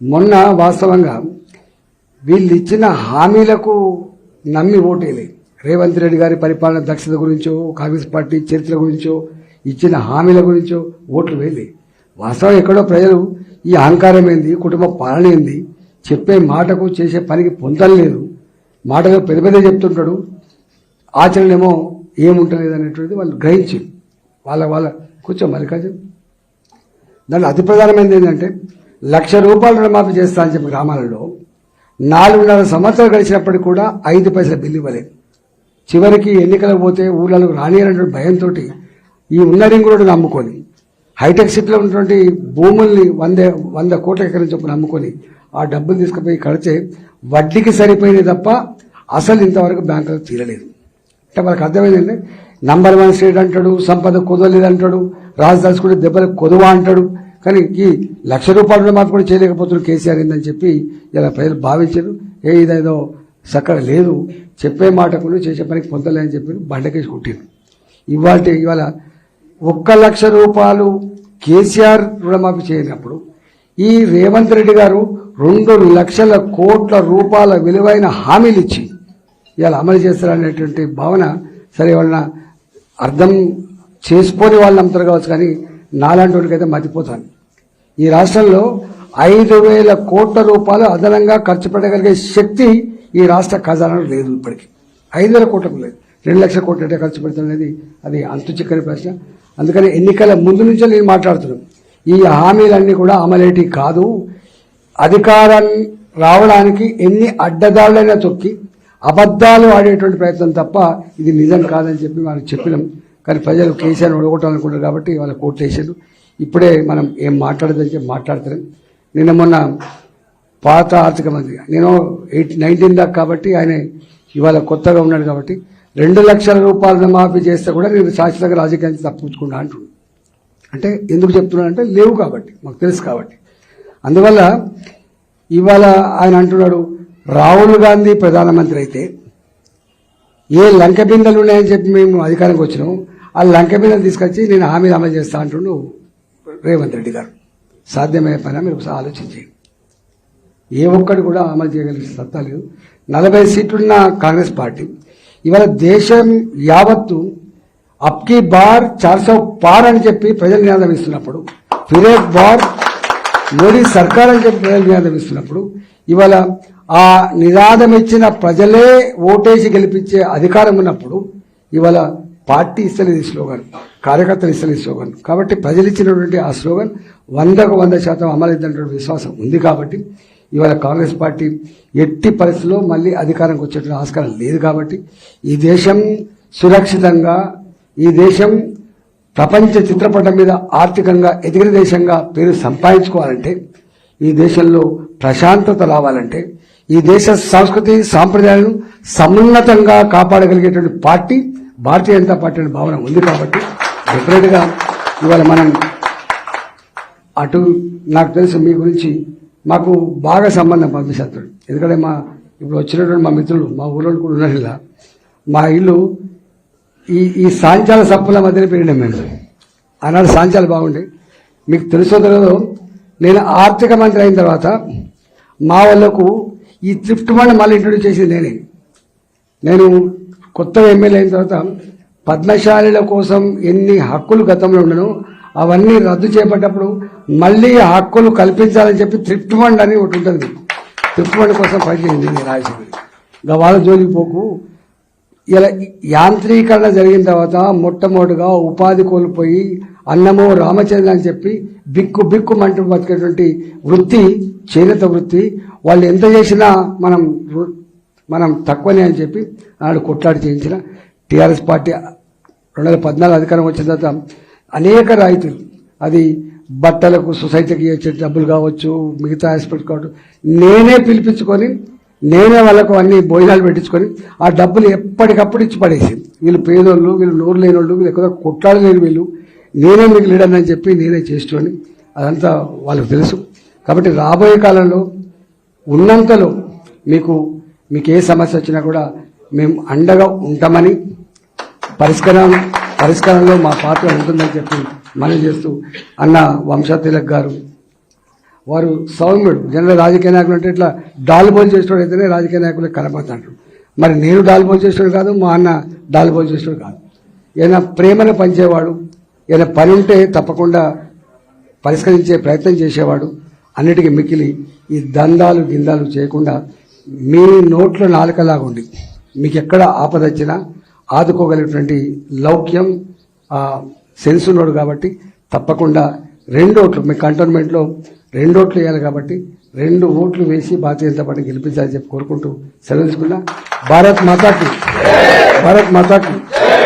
మొన్న వాస్తవంగా వీళ్ళు ఇచ్చిన హామీలకు నమ్మి ఓటేలే. రేవంత్ రెడ్డి గారి పరిపాలన దక్షత గురించో కాంగ్రెస్ పార్టీ చరిత్ర గురించో ఇచ్చిన హామీల గురించో ఓట్లు వేయలే. వాస్తవం ఎక్కడో ప్రజలు ఈ అహంకారం ఏంది కుటుంబ పాలన ఏంది చెప్పే మాటకు చేసే పనికి పొందలేదు మాటగా పెద్ద పెద్ద చెప్తుంటాడు. ఆచరణ ఏమో ఏముంటలేదు అనేటువంటిది వాళ్ళు గ్రహించి వాళ్ళ వాళ్ళ కూర్చో మల్లికార్జున్. దాంట్లో అతి ప్రధానమైనది ఏంటంటే లక్ష రూపాయలు రుణమాఫీ చేస్తా అని చెప్పి గ్రామాలలో నాలుగున్నర సంవత్సరాలు గడిచినప్పటికీ కూడా ఐదు పైసల బిల్లు ఇవ్వలేదు. చివరికి ఎన్నికలకు పోతే ఊళ్ళలో రానియనటువంటి భయంతో ఈ ఉన్న రింగ్ రోడ్డు నమ్ముకొని హైటెక్ సిటీలో ఉన్నటువంటి భూముల్ని వంద వంద కోట్ల ఎకరం చొప్పున నమ్ముకొని ఆ డబ్బులు తీసుకుపోయి కడితే వడ్డీకి సరిపోయినాయి తప్ప అసలు ఇంతవరకు బ్యాంకులకు తీరలేదు. అంటే వాళ్ళకి అర్థమైందండి నంబర్ వన్ స్టేట్ అంటాడు సంపద కుదవలేదు అంటాడు రాజధాని కూడా దెబ్బలకు కొదువ అంటాడు. కానీ ఈ లక్ష రూపాయల మాకు కూడా చేయలేకపోతున్నారు కేసీఆర్ ఏందని చెప్పి ఇలా ప్రజలు భావించారు. ఏ ఇదేదో చక్కగా లేదు. చెప్పే మాటకును చేసే పనికి పొందలేదని చెప్పి బండకేసి కొట్టారు ఇవాళ ఇవాళ ఒక్క లక్ష రూపాయలు కేసీఆర్ రుణమాఫీ చేయనప్పుడు ఈ రేవంత్ రెడ్డి గారు రెండు లక్షల కోట్ల రూపాయల విలువైన హామీలు ఇచ్చి ఇలా అమలు చేస్తారనేటువంటి భావన సరే వాళ్ళ అర్థం చేసుకొని వాళ్ళు నమ్ముతారు కావచ్చు కానీ నాలాంటి వాళ్ళకైతే మతిపోతాను ఈ రాష్ట్రంలో ఐదు వేల కోట్ల రూపాయలు అదనంగా ఖర్చు పెట్టగలిగే శక్తి ఈ రాష్ట్ర ఖజానాలో లేదు ఇప్పటికి. ఐదు వేల కోట్లకు లేదు. రెండు లక్షల కోట్లు అంటే ఖర్చు పెడతాం అనేది అది అంతు చిక్కని ప్రశ్న. అందుకని ఎన్నికల ముందు నుంచే నేను మాట్లాడుతున్నాను. ఈ హామీలన్నీ కూడా అమలేటి కాదు. అధికారం రావడానికి ఎన్ని అడ్డదారులైనా తొక్కి అబద్ధాలు ఆడేటువంటి ప్రయత్నం తప్ప ఇది నిజం కాదని చెప్పి మనం చెప్పినాం. కానీ ప్రజలు కేసీఆర్ ఒడగొట్టాలనుకుంటారు కాబట్టి వాళ్ళ కోర్టు వేసారు ఇప్పుడే మనం ఏం మాట్లాడదని చెప్పి నిన్న మొన్న పాత ఆర్థిక మంత్రి నేను ఎయిట్ నైన్టీన్ దాకా కాబట్టి ఆయన ఇవాళ కొత్తగా ఉన్నాడు కాబట్టి రెండు లక్షల రూపాయలను మాఫీ చేస్తే కూడా నేను శాశ్వతంగా రాజకీయాన్ని తప్పించుకున్నా అంటున్నాను అంటే ఎందుకు చెప్తున్నానంటే లేవు కాబట్టి మాకు తెలుసు కాబట్టి. అందువల్ల ఇవాళ ఆయన అంటున్నాడు రాహుల్ గాంధీ ప్రధానమంత్రి అయితే ఏ లంక బిందెలు ఉన్నాయని చెప్పి మేము అధికారంకి వచ్చినాం ఆ లంక బిందెలు తీసుకొచ్చి నేను హామీలు అమలు చేస్తా అంటుండు రేవంత్ రెడ్డి గారు. సాధ్యమయ్యే పని మీరు ఒకసారి ఆలోచించేయండి ఏ ఒక్కటి కూడా అమలు చేయగలిగే సత్తా లేదు. నలభై సీట్లున్న కాంగ్రెస్ పార్టీ ఇవాళ దేశం యావత్తు అప్కి బార్ చార్సో పార్ అని చెప్పి ప్రజలు నినాదం ఇస్తున్నప్పుడు ఫిరేక్ బార్ మోడీ సర్కార్ అని చెప్పి ప్రజలు నినాదం ఇస్తున్నప్పుడు ఇవాళ ఆ నినాదం ఇచ్చిన ప్రజలే ఓటేసి గెలిపించే అధికారం ఉన్నప్పుడు ఇవాళ పార్టీ ఇస్తలేదు ఈ స్లోగన్ కార్యకర్తలు ఇస్తలేదు స్లోగన్. కాబట్టి ప్రజలు ఇచ్చినటువంటి ఆ స్లోగన్ వందకు వంద శాతం అమలైందన్నటువంటి విశ్వాసం ఉంది కాబట్టి ఇవాళ కాంగ్రెస్ పార్టీ ఎట్టి పరిస్థితుల్లో మళ్ళీ అధికారంకి వచ్చేటువంటి ఆస్కారం లేదు కాబట్టి ఈ దేశం సురక్షితంగా ఈ దేశం ప్రపంచ చిత్రపటం మీద ఆర్థికంగా ఎదిగిన దేశంగా పేరు సంపాదించుకోవాలంటే ఈ దేశంలో ప్రశాంతత రావాలంటే ఈ దేశ సంస్కృతి సాంప్రదాయాలను సమున్నతంగా కాపాడగలిగేటువంటి పార్టీ భారతీయ జనతా పార్టీ అనే భావన ఉంది కాబట్టి డెఫినెట్గా ఇవాళ మనం అటు నాకు తెలుసు మీ గురించి మాకు బాగా సంబంధం పంపిస్తాడు ఎందుకంటే మా ఇప్పుడు వచ్చినటువంటి మా మిత్రులు మా ఊళ్ళో కూడా ఉన్నారు ఇలా. మా ఇల్లు ఈ ఈ సాంచాల సప్పుల మధ్యన పెరిగినాం మేము. ఆనాడు సాంచాలు బాగుండే. మీకు తెలుసో తెలియదు నేను ఆర్థిక మంత్రి అయిన తర్వాత మా వాళ్ళకు ఈ త్రిఫ్ట్ ఫండ్ మళ్ళీ ఇంట్రొడ్యూస్ చేసింది నేనే. నేను కొత్త ఎమ్మెల్యే అయిన తర్వాత పద్మశాలిల కోసం ఎన్ని హక్కులు గతంలో ఉండను అవన్నీ రద్దు చేపట్టప్పుడు మళ్ళీ హక్కులు కల్పించాలని చెప్పి త్రిప్ట్ ఫండ్ అని ఒకటి ఉంటుంది. త్రిప్ట్ ఫండ్ కోసం పనిచేయండి రాజకీయ రాజశేఖర్ ఇంకా వాళ్ళ జోలికి పోకు. ఇలా యాంత్రీకరణ జరిగిన తర్వాత మొట్టమొదటిగా ఉపాధి కోల్పోయి అన్నమో రామచంద్ర అని చెప్పి బిక్కు బిక్కు మంటూ బతికేటువంటి వృత్తి చేనేత వృత్తి వాళ్ళు ఎంత చేసినా మనం మనం తక్కువనే అని చెప్పి ఆడు కొట్లాడి చేయించిన. టీఆర్ఎస్ పార్టీ రెండు వేల పద్నాలుగు అధికారం వచ్చిన తర్వాత అనేక రాయితీలు. అది బట్టలకు సొసైటీకి ఇచ్చే డబ్బులు కావచ్చు మిగతా హాస్పిటల్ కావచ్చు. నేనే పిలిపించుకొని నేనే వాళ్ళకు అన్ని భోజనాలు పెట్టించుకొని ఆ డబ్బులు ఎప్పటికప్పుడు ఇచ్చి పడేసి వీళ్ళు పేదోళ్ళు వీళ్ళు నోరు లేని వాళ్ళు వీళ్ళు ఎక్కువ కొట్లాడలేని వీళ్ళు నేనే మీకు లీడర్ అని చెప్పి నేనే చేస్తుని అదంతా వాళ్ళకు తెలుసు. కాబట్టి రాబోయే కాలంలో ఉన్నంతలో మీకు మీకు ఏ సమస్య వచ్చినా కూడా మేము అండగా ఉంటామని పరిష్కారం పరిష్కారంలో మా పాత్ర ఉంటుందని చెప్పి మనం చేస్తూ అన్న వంశా తిలక్ గారు. వారు సౌమ్యుడు. జనరల్ రాజకీయ నాయకులు అంటే ఇట్లా డాల్బోల్ చేసేవాడు అయితేనే రాజకీయ నాయకులు కనబడతా మరి నేను డాల్బోల్ చేసేవాడు కాదు మా అన్న డాల్బోల్ చేసేవాడు కాదు. ఏదైనా ప్రేమను పంచేవాడు. ఏదైనా పని ఉంటే తప్పకుండా పరిష్కరించే ప్రయత్నం చేసేవాడు. అన్నిటికీ మిక్కిలి ఈ దందాలు గిందాలు చేయకుండా మీ నోట్లో నాలుకలాగా ఉండి మీకు ఎక్కడ ఆపద వచ్చినా ఆదుకోగలిగినటువంటి లౌక్యం సెన్స్ ఉన్నాడు కాబట్టి తప్పకుండా రెండు ఓట్లు మీ కంటోన్మెంట్లో రెండు ఓట్లు వేయాలి కాబట్టి రెండు ఓట్లు వేసి భారతీయ జనతా పార్టీ గెలిపించాలని చెప్పి కోరుకుంటూ సెలవుకున్నా భారత్ మాతాకి. భారత్ మాతాకి.